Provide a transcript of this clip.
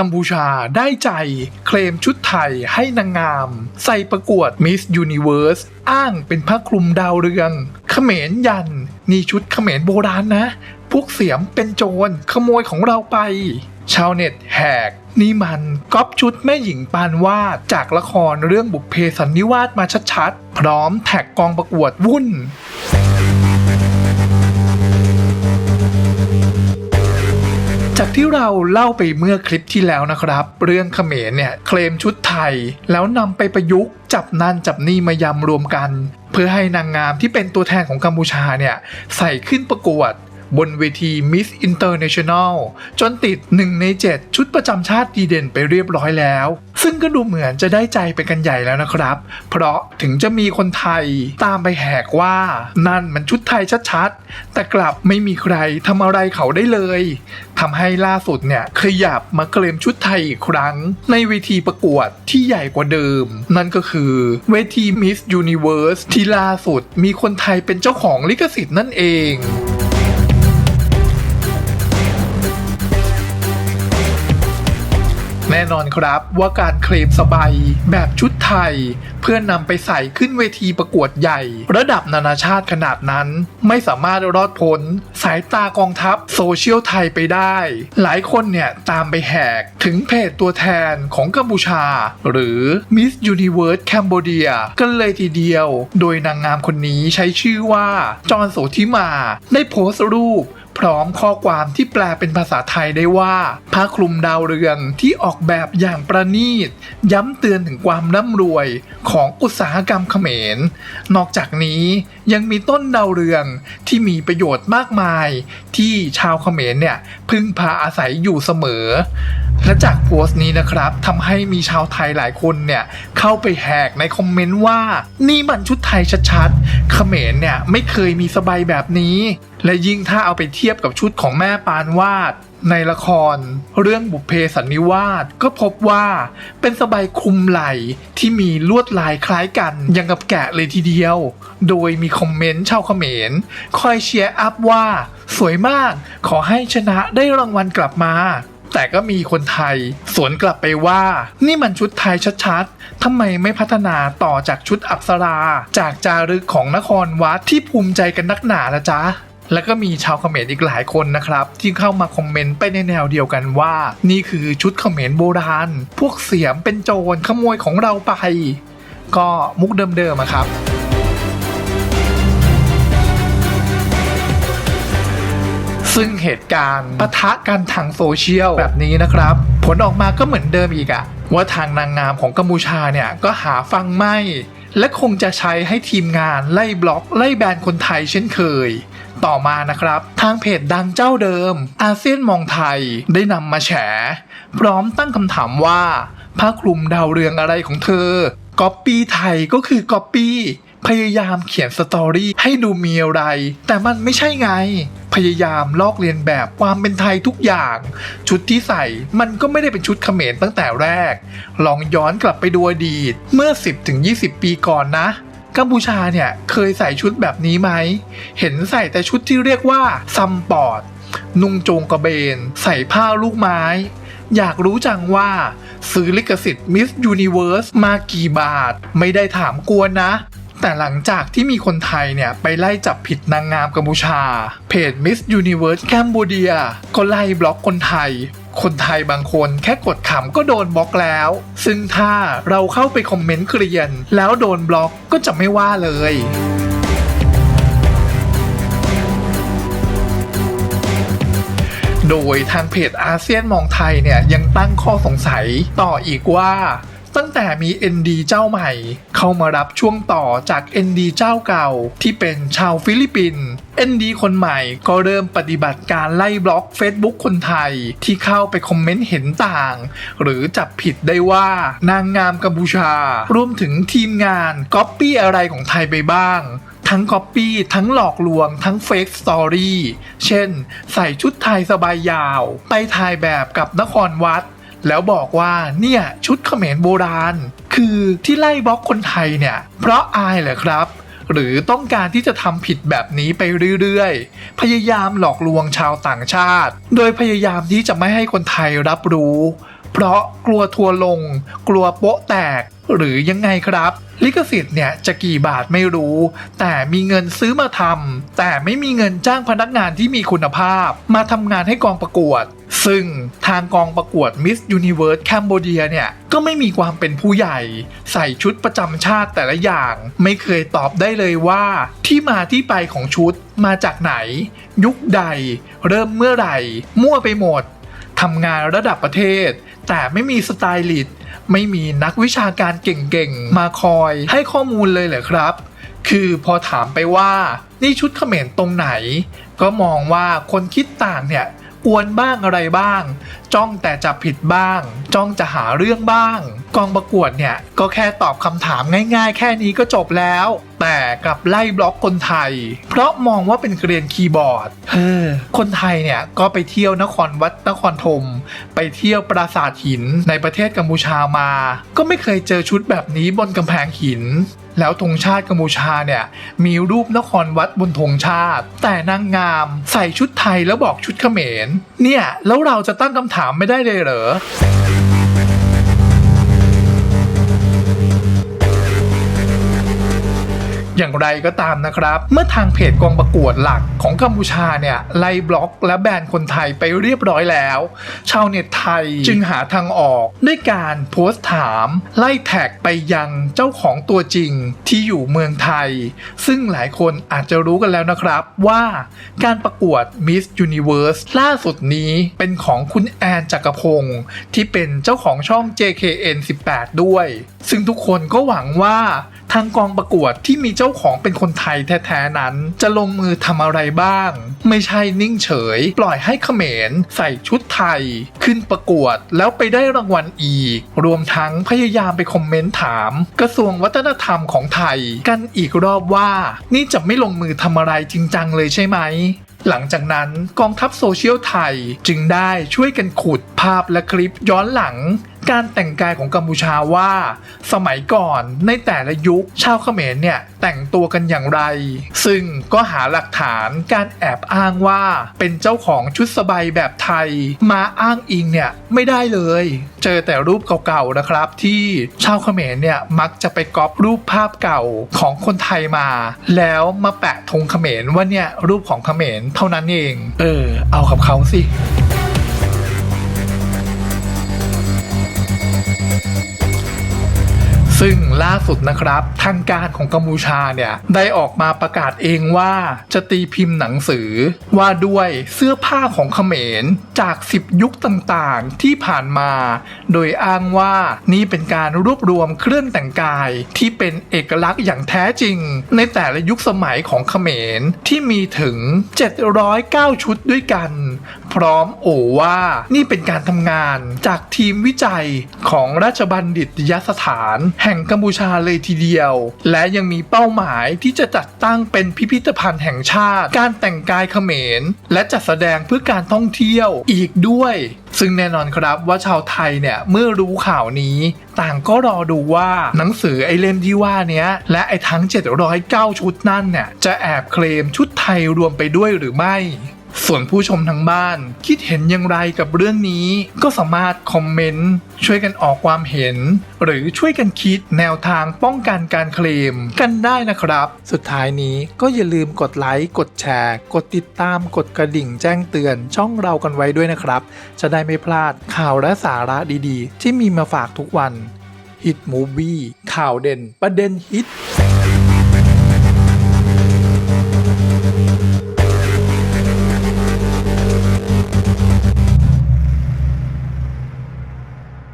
กัมพูชาได้ใจเคลมชุดไทยให้นางงาม ใส่ประกวด Miss Universe อ้างเป็นผ้าคลุมดาวเรืองเขมรยัน นี่ชุดเขมรโบราณนะ พวกเสียมเป็นโจรขโมยของเราไป ชาวเน็ตแหกนี่มันก๊อปชุดแม่หญิงปานวาดจากละครเรื่องบุพเพสันนิวาสมาชัดๆ พร้อมแท็กกองประกวดวุ่น จากที่เราเล่าไปเมื่อคลิปที่แล้วนะครับ เรื่องเขมรเนี่ยเคลมชุดไทย แล้วนำไปประยุกต์จับนั่นจับนี่มายำรวมกัน เพื่อให้นางงามที่เป็นตัวแทนของกัมพูชาเนี่ยใส่ขึ้นประกวด บนเวที Miss International จนติด 1 ใน 7 ชุดประจำชาติดีเด่นไปเรียบร้อยแล้ว ซึ่งก็ดูเหมือนจะได้ใจไปกันใหญ่แล้วนะครับ เพราะถึงจะมีคนไทยตามไปแหกว่า นั่นมันชุดไทยชัดๆ แต่กลับไม่มีใครทำอะไรเขาได้เลยทำให้ล่าสุดเนี่ยขยับมาเคลมชุดไทยอีกครั้ง ในเวทีประกวดที่ใหญ่กว่าเดิม นั่นก็คือเวที Miss Universe ที่ล่าสุดมีคนไทยเป็นเจ้าของลิขสิทธิ์นั่นเอง แน่นอนครับว่าการเคลมสบายแบบชุดไทย เพื่อนนำไปใส่ขึ้นเวทีประกวดใหญ่ ระดับนานาชาติขนาดนั้น ไม่สามารถรอดพ้นสายตากองทัพโซเชียลไทยไปได้ หลายคนเนี่ยตามไปแหกถึงเพจตัวแทนของกัมพูชา หรือ Miss Universe Cambodia กันเลยทีเดียว โดยนางงามคนนี้ใช้ชื่อว่าจอนโสธิมา ได้โพสต์รูป พร้อมข้อความที่แปลเป็นภาษาไทยได้ว่า ผ้าคลุมดาวเรืองที่ออกแบบอย่างประณีต ย้ำเตือนถึงความร่ำรวยของอุตสาหกรรมเขมร นอกจากนี้ยังมีต้นดาวเรืองที่มีประโยชน์มากมาย ที่ชาวเขมรเนี่ยพึ่งพาอาศัยอยู่เสมอ และจากโพสต์นี้นะครับทำให้มีชาวไทยหลายคนเนี่ยเข้าไปแหกในคอมเมนต์ว่า นี่มันชุดไทยชัดๆเขมรเนี่ยไม่เคยมีสบายแบบนี้ และยิ่งถ้าเอาไปเทียบกับชุดของแม่ปานวาดในละคร เรื่องบุพเพสันนิวาสก็พบว่าเป็นสบายคลุมไหล่ที่มีลวดลายคล้ายกันยังกับแกะเลยทีเดียว โดยมีคอมเมนต์ชาวเขมรคอยเชียร์อัพว่า สวยมากขอให้ชนะได้รางวัลกลับมา แต่ก็มีคนไทย สวนกลับไปว่า นี่มันชุดไทยชัดๆทำไมไม่พัฒนาต่อจากชุดอัปสรา จากจารึกของนครวัดที่ภูมิใจกันนักหนาละจ๊ะแล้วก็มีชาวเขมรอีกหลายคนนะครับ ที่เข้ามาคอมเมนต์ไปในแนวเดียวกันว่า นี่คือชุดเขมรโบราณ พวกเสียมเป็นโจรขโมยของเราไป ก็มุกเดิมๆครับ ซึ่งเหตุการณ์ปะทะกันทางโซเชียลแบบนี้นะครับ ผลออกมาก็เหมือนเดิมอีกอะว่าทางนางงามของกัมพูชาเนี่ยก็หาฟังไม่ และคงจะใช้ให้ทีมงานไล่บล็อกไล่แบนคนไทยเช่นเคย ต่อมานะครับ ทางเพจดังเจ้าเดิม อาเซียนมองไทยได้นำมาแฉ พร้อมตั้งคำถามว่าผ้าคลุมดาวเรืองอะไรของเธอก๊อปปี้ไทยก็คือก๊อปปี้พยายามเขียนสตอรี่ให้ดูมีอะไร แต่มันไม่ใช่ไงพยายามลอกเลียนแบบความเป็นไทยทุกอย่าง ชุดที่ใส่มันก็ไม่ได้เป็นชุดเขมรตั้งแต่แรก ลองย้อนกลับไปดูอดีตเมื่อ 10-20 ปีก่อนนะกัมพูชาเนี่ยเคยใส่ชุดแบบนี้ไหม เห็นใส่แต่ชุดที่เรียกว่าซัมปอร์ตนุ่งโจงกระเบน ใส่ผ้าลูกไม้ อยากรู้จังว่าซื้อลิขสิทธิ์ Miss Universe มากี่บาท ไม่ได้ถามกวนนะ แต่หลังจากที่มีคนไทยเนี่ยไปไล่จับผิดนางงามกัมพูชา เพจ Miss Universe Cambodia ก็ไล่บล็อกคนไทย คนไทยบางคนแค่กดขำก็โดนบล็อกแล้ว ซึ่งถ้าเราเข้าไปคอมเมนต์เกลียน แล้วโดนบล็อกก็จะไม่ว่าเลยโดยทางเพจอาเซียนมองไทยเนี่ยยังตั้งข้อสงสัยต่ออีกว่า ตั้งแต่มี ND เจ้าใหม่ เข้ามารับช่วงต่อจาก ND เจ้าเก่าที่เป็นชาวฟิลิปปินส์ ND คนใหม่ก็เริ่มปฏิบัติการไล่บล็อก Facebook คนไทยที่เข้าไปคอมเมนต์เห็นต่าง หรือจับผิดได้ว่านางงามกัมพูชา รวมถึงทีมงานก๊อปปี้อะไรของไทยไปบ้างทั้ง Copy ทั้งหลอกลวง ทั้ง Fake Story เช่น ใส่ชุดไทยสบายยาว ไปถ่ายแบบกับนครวัด แล้วบอกว่าเนี่ยชุดเขมรโบราณ คือที่ไล่บล็อกคนไทยเนี่ย เพราะอายเหรอครับ หรือต้องการที่จะทำผิดแบบนี้ไปเรื่อยๆ พยายามหลอกลวงชาวต่างชาติ โดยพยายามที่จะไม่ให้คนไทยรับรู้ เพราะกลัวทัวลง กลัวโป๊ะแตก หรือยังไงครับ ลิขสิทธิ์เนี่ยจะกี่บาทไม่รู้ แต่มีเงินซื้อมาทำแต่ไม่มีเงินจ้างพนักงานที่มีคุณภาพ มาทำงานให้กองประกวด ซึ่งทางกองประกวด Miss Universe Cambodia เนี่ย ก็ไม่มีความเป็นผู้ใหญ่ ใส่ชุดประจำชาติแต่ละอย่าง ไม่เคยตอบได้เลยว่าที่มาที่ไปของชุดมาจากไหน ยุคใด เริ่มเมื่อไหร่ มั่วไปหมดทำงานระดับประเทศ แต่ไม่มีสไตลิสต์ไม่มีนักวิชาการเก่งๆ มาคอยให้ข้อมูลเลยเหรอครับ คือพอถามไปว่านี่ชุดเขมรตรงไหน ก็มองว่าคนคิดต่างเนี่ย กวนบ้างอะไรบ้าง จ้องแต่จะผิดบ้าง จ้องจะหาเรื่องบ้างกองประกวดเนี่ย ก็แค่ตอบคำถามง่ายๆ แค่นี้ก็จบแล้ว แต่กลับไล่บล็อกคนไทย เพราะมองว่าเป็นเกรียนคีย์บอร์ดเฮ้อคนไทยเนี่ย ก็ไปเที่ยวนครวัดนครธมไปเที่ยวปราสาทหินในประเทศกัมพูชามา ก็ไม่เคยเจอชุดแบบนี้บนกำแพงหินแล้วธงชาติกัมพูชาเนี่ยมีรูปนครวัดบนธงชาติ แต่นางงามใส่ชุดไทยแล้วบอกชุดเขมร เนี่ย แล้วเราจะตั้งคำถามไม่ได้เลยเหรอ อย่างไรก็ตามนะครับ เมื่อทางเพจกองประกวดหลักของกัมพูชาเนี่ยไล่บล็อกและแบนคนไทยไปเรียบร้อยแล้ว ชาวเน็ตไทยจึงหาทางออกด้วยการโพสต์ถาม ไล่แท็กไปยังเจ้าของตัวจริงที่อยู่เมืองไทย ซึ่งหลายคนอาจจะรู้กันแล้วนะครับว่าการประกวด Miss Universe ล่าสุดนี้เป็นของคุณแอนจักรพงศ์ที่เป็นเจ้าของช่อง JKN 18 ด้วย ซึ่งทุกคนก็หวังว่า ทางกองประกวดที่มีเจ้าของเป็นคนไทยแท้ๆนั้น จะลงมือทำอะไรบ้าง ไม่ใช่นิ่งเฉย ปล่อยให้เขมร ใส่ชุดไทย ขึ้นประกวดแล้วไปได้รางวัลอีก รวมทั้งพยายามไปคอมเมนต์ถาม กระทรวงวัฒนธรรมของไทย กันอีกรอบว่า นี่จะไม่ลงมือทำอะไรจริงจังเลยใช่ไหม หลังจากนั้นกองทัพโซเชียลไทยจึงได้ช่วยกันขุดภาพและคลิปย้อนหลังการแต่งกายของกัมพูชาว่า สมัยก่อนในแต่ละยุคชาวเขมรเนี่ย แต่งตัวกันอย่างไร ซึ่งก็หาหลักฐานการแอบอ้างว่าเป็นเจ้าของชุดสบายแบบไทย มาอ้างอิงเนี่ยไม่ได้เลย เจอแต่รูปเก่าๆนะครับ ที่ชาวเขมรเนี่ยมักจะไปก๊อปรูปภาพเก่าของคนไทยมา แล้วมาแปะธงเขมรว่าเนี่ยรูปของเขมรเท่านั้นเอง เออ เอากับเขาสิซึ่ง ล่าสุดนะครับ ทางการของกัมพูชาเนี่ยได้ออกมาประกาศเองว่าจะตีพิมพ์หนังสือ ว่าด้วยเสื้อผ้าของเขมรจาก 10 ยุคต่างๆ ที่ผ่านมา โดยอ้างว่านี่เป็นการรวบรวมเครื่องแต่งกายที่เป็นเอกลักษณ์อย่างแท้จริง ในแต่ละยุคสมัยของเขมรที่มีถึง 709 ชุดด้วยกัน พร้อมโอว่านี่เป็นการทำงานจากทีมวิจัยของราชบัณฑิตยสถาน แห่งกัมพูชาเลยทีเดียว และยังมีเป้าหมายที่จะจัดตั้งเป็นพิพิธภัณฑ์แห่งชาติ การแต่งกายเขมร และจัดแสดงเพื่อการท่องเที่ยวอีกด้วย ซึ่งแน่นอนครับว่าชาวไทยเนี่ยเมื่อรู้ข่าวนี้ ต่างก็รอดูว่าหนังสือไอเล่มที่ว่าเนี้ยและไอทั้ง 709 ชุดนั่นเนี่ยจะแอบเคลมชุดไทยรวมไปด้วยหรือไม่ ส่วนผู้ชมทางบ้านคิดเห็นอย่างไรกับเรื่องนี้ ก็สามารถคอมเมนต์ช่วยกันออกความเห็น หรือช่วยกันคิดแนวทางป้องกันการเคลมกันได้นะครับ สุดท้ายนี้ก็อย่าลืมกดไลค์กดแชร์ กดติดตามกดกระดิ่งแจ้งเตือนช่องเรากันไว้ด้วยนะครับ จะได้ไม่พลาดข่าวและสาระดีๆ ที่มีมาฝากทุกวันฮิตมูวี่ข่าวเด่นประเด็นฮิต